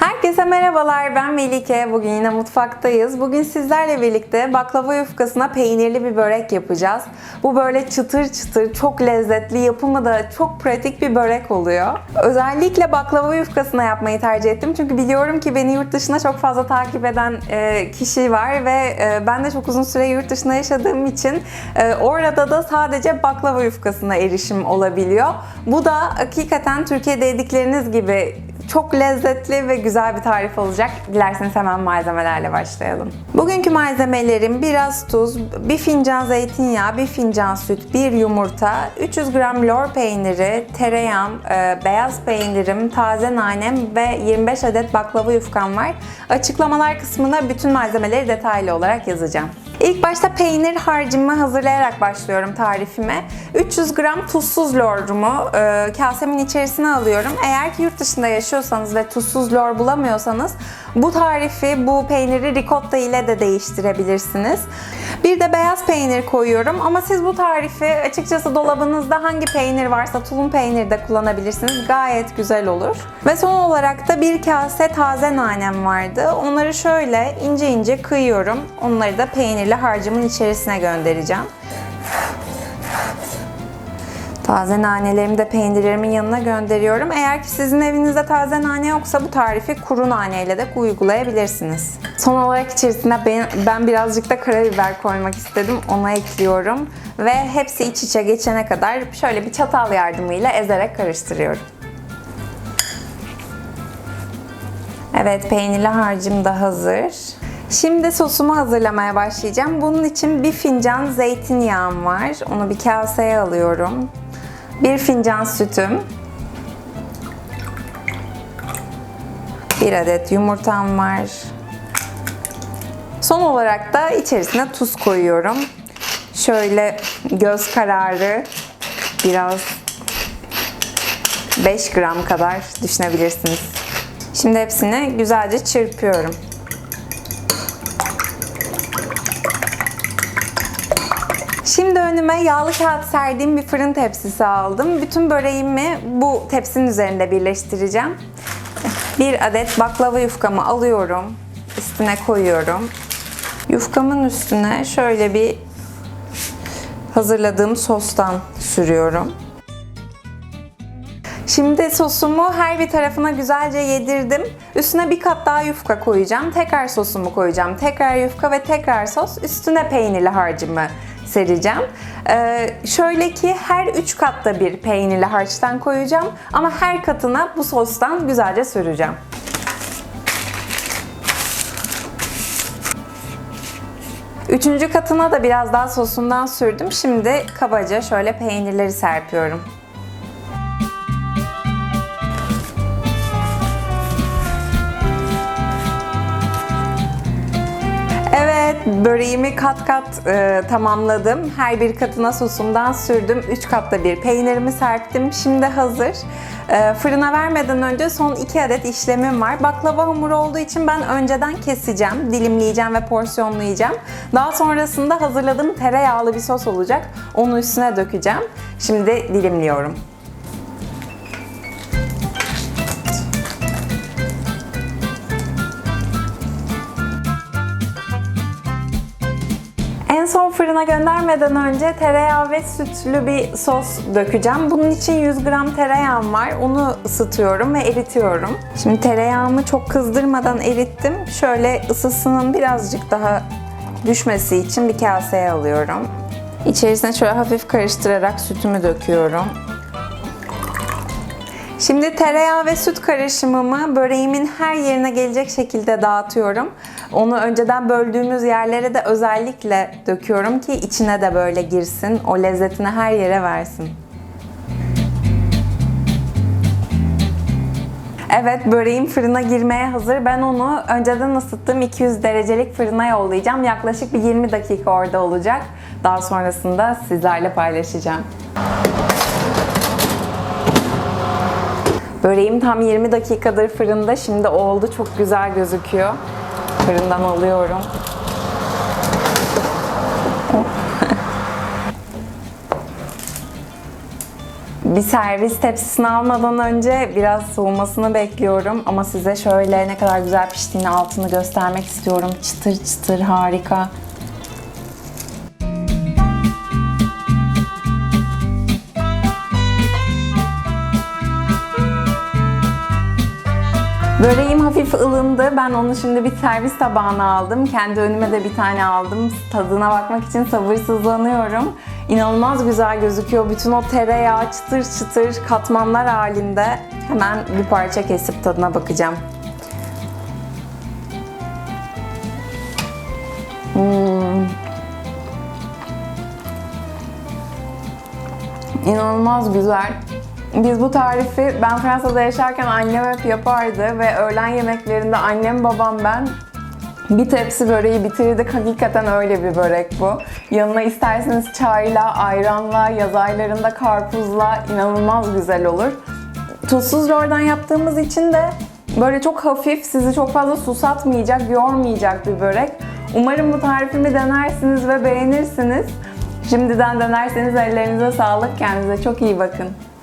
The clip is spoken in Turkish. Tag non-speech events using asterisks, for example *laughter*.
Herkese merhabalar. Ben Melike. Bugün yine mutfaktayız. Bugün sizlerle birlikte baklava yufkasına peynirli bir börek yapacağız. Bu böyle çıtır çıtır, çok lezzetli, yapımı da çok pratik bir börek oluyor. Özellikle baklava yufkasına yapmayı tercih ettim. Çünkü biliyorum ki beni yurt dışında çok fazla takip eden e, kişi var ve e, ben de çok uzun süre yurt dışında yaşadığım için e, orada da sadece baklava yufkasına erişim olabiliyor. Bu da hakikaten Türkiye'de yedikleriniz gibi çok lezzetli ve güzel bir tarif olacak. Dilerseniz hemen malzemelerle başlayalım. Bugünkü malzemelerim biraz tuz, bir fincan zeytinyağı, bir fincan süt, bir yumurta, 300 gram lor peyniri, tereyağım, e, beyaz peynirim, taze nanem ve 25 adet baklava yufkam var. Açıklamalar kısmına bütün malzemeleri detaylı olarak yazacağım. İlk başta peynir harcımı hazırlayarak başlıyorum tarifime. 300 gram tuzsuz lorumu e, kasemin içerisine alıyorum. Eğer ki yurt dışında yaşıyorsanız ve tuzsuz lor bulamıyorsanız bu tarifi, bu peyniri ricotta ile de değiştirebilirsiniz. Bir de beyaz peynir koyuyorum ama siz bu tarifi açıkçası dolabınızda hangi peynir varsa tulum peyniri de kullanabilirsiniz. Gayet güzel olur. Ve son olarak da bir kase taze nanem vardı. Onları şöyle ince ince kıyıyorum. Onları da peynirli harcımın içerisine göndereceğim. Taze nanelerimi de peynirlerimin yanına gönderiyorum. Eğer ki sizin evinizde taze nane yoksa bu tarifi kuru naneyle de uygulayabilirsiniz. Son olarak içerisine ben, ben birazcık da karabiber koymak istedim. Ona ekliyorum. Ve hepsi iç içe geçene kadar şöyle bir çatal yardımıyla ezerek karıştırıyorum. Evet peynirli harcım da hazır. Şimdi sosumu hazırlamaya başlayacağım. Bunun için bir fincan zeytinyağım var. Onu bir kaseye alıyorum. Bir fincan sütüm. Bir adet yumurtam var. Son olarak da içerisine tuz koyuyorum. Şöyle göz kararı biraz 5 gram kadar düşünebilirsiniz. Şimdi hepsini güzelce çırpıyorum. Şimdi önüme yağlı kağıt serdiğim bir fırın tepsisi aldım. Bütün böreğimi bu tepsinin üzerinde birleştireceğim. Bir adet baklava yufkamı alıyorum. Üstüne koyuyorum. Yufkamın üstüne şöyle bir hazırladığım sostan sürüyorum. Şimdi sosumu her bir tarafına güzelce yedirdim. Üstüne bir kat daha yufka koyacağım. Tekrar sosumu koyacağım. Tekrar yufka ve tekrar sos. Üstüne peynirli harcımı sereceğim. Ee, şöyle ki her üç katta bir peynirli harçtan koyacağım. Ama her katına bu sostan güzelce süreceğim. Üçüncü katına da biraz daha sosundan sürdüm. Şimdi kabaca şöyle peynirleri serpiyorum. Böreğimi kat kat e, tamamladım. Her bir katına sosumdan sürdüm. 3 katta bir peynirimi serptim. Şimdi hazır. E, fırına vermeden önce son 2 adet işlemim var. Baklava hamuru olduğu için ben önceden keseceğim, dilimleyeceğim ve porsiyonlayacağım. Daha sonrasında hazırladığım tereyağlı bir sos olacak. Onu üstüne dökeceğim. Şimdi dilimliyorum. Son fırına göndermeden önce tereyağı ve sütlü bir sos dökeceğim. Bunun için 100 gram tereyağım var. Onu ısıtıyorum ve eritiyorum. Şimdi tereyağımı çok kızdırmadan erittim. Şöyle ısısının birazcık daha düşmesi için bir kaseye alıyorum. İçerisine şöyle hafif karıştırarak sütümü döküyorum. Şimdi tereyağı ve süt karışımımı böreğimin her yerine gelecek şekilde dağıtıyorum. Onu önceden böldüğümüz yerlere de özellikle döküyorum ki içine de böyle girsin. O lezzetini her yere versin. Evet böreğim fırına girmeye hazır. Ben onu önceden ısıttığım 200 derecelik fırına yollayacağım. Yaklaşık bir 20 dakika orada olacak. Daha sonrasında sizlerle paylaşacağım. Böreğim tam 20 dakikadır fırında. Şimdi oldu. Çok güzel gözüküyor. Fırından alıyorum. *laughs* Bir servis tepsisini almadan önce biraz soğumasını bekliyorum ama size şöyle ne kadar güzel piştiğini altını göstermek istiyorum. Çıtır çıtır harika. Böreğim hafif ılındı. Ben onu şimdi bir servis tabağına aldım. Kendi önüme de bir tane aldım. Tadına bakmak için sabırsızlanıyorum. İnanılmaz güzel gözüküyor. Bütün o tereyağı çıtır çıtır katmanlar halinde. Hemen bir parça kesip tadına bakacağım. Hmm. İnanılmaz güzel. Biz bu tarifi ben Fransa'da yaşarken annem hep yapardı ve öğlen yemeklerinde annem, babam, ben bir tepsi böreği bitirirdik. Hakikaten öyle bir börek bu. Yanına isterseniz çayla, ayranla, yaz aylarında karpuzla inanılmaz güzel olur. Tuzsuz lordan yaptığımız için de böyle çok hafif, sizi çok fazla susatmayacak, yormayacak bir börek. Umarım bu tarifimi denersiniz ve beğenirsiniz. Şimdiden denerseniz ellerinize sağlık. Kendinize çok iyi bakın.